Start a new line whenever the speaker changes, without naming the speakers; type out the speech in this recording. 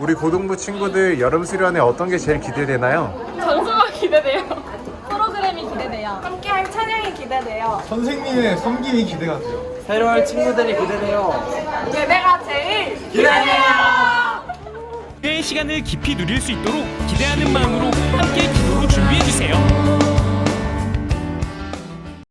우리 고등부 친구들 여름 수련회 어떤 게 제일 기대되나요?
전수가 기대돼요. 프로그램이 기대돼요.
함께할 찬양이 기대돼요.
선생님의 섬김이 기대가 돼요.
새로운 친구들이 기대돼요.
예배가 제일
기대돼요. 때의 시간을 깊이 누릴 수 있도록 기대하는 마음으로 함께 기도로 준비해 주세요.